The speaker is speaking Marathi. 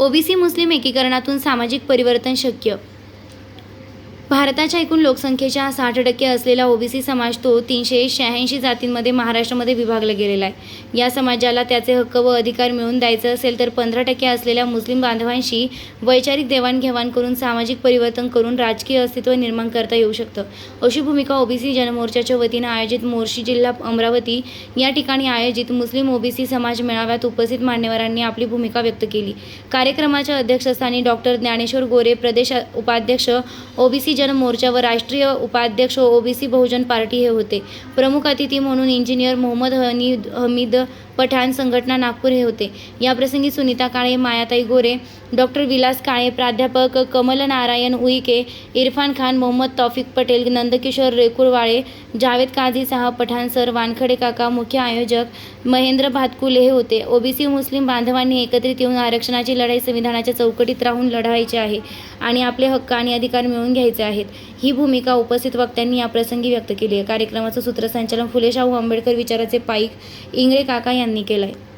ओबीसी मुस्लिम एकीकरणातून सामाजिक परिवर्तन शक्य भारताच्या एकूण लोकसंख्येच्या साठ टक्के असलेला ओबीसी समाज तो तीनशे शहाऐंशी जातींमध्ये महाराष्ट्रामध्ये विभागला गेलेला आहे. या समाजाला त्याचे हक्क व अधिकार मिळवून द्यायचं असेल तर पंधरा टक्के असलेल्या मुस्लिम बांधवांशी वैचारिक देवाणघेवाण करून सामाजिक परिवर्तन करून राजकीय अस्तित्व निर्माण करता येऊ शकतं. अशी भूमिका ओबीसी जनमोर्चाच्या वतीनं आयोजित मोर्शी जिल्हा अमरावती या ठिकाणी आयोजित मुस्लिम ओबीसी समाज मेळाव्यात उपस्थित मान्यवरांनी आपली भूमिका व्यक्त केली. कार्यक्रमाच्या अध्यक्षस्थानी डॉक्टर ज्ञानेश्वर गोरे प्रदेश उपाध्यक्ष ओबीसी जनमोर्चा व राष्ट्रीय उपाध्यक्ष ओबीसी बहुजन पार्टी हे होते. प्रमुख अतिथी म्हणून इंजिनियर मोहम्मद हनी हमीद पठाण संघटना नागपूर हे होते. याप्रसंगी सुनीता काळे मायाताई गोरे डॉक्टर विलास काळे प्राध्यापक कमल नारायण उईके इरफान खान मोहम्मद तौफिक पटेल नंदकिशोर रेकुळवाळे जावेद काझी साहब पठाण सर वानखडे काका मुख्य आयोजक महेंद्र भातकुले हे होते. ओबीसी मुस्लिम बांधवांनी एकत्रित येऊन आरक्षणाची लढाई संविधानाच्या चौकटीत राहून लढायची आहे आणि आपले हक्क आणि अधिकार मिळवून घ्यायचे आहेत. ही भूमिका उपस्थित वक्त्यांनी याप्रसंगी व्यक्त केली आहे. कार्यक्रमाचं सूत्रसंचालन फुले शाहू आंबेडकर विचाराचे पाईक इंगळे काका यांनी केलं आहे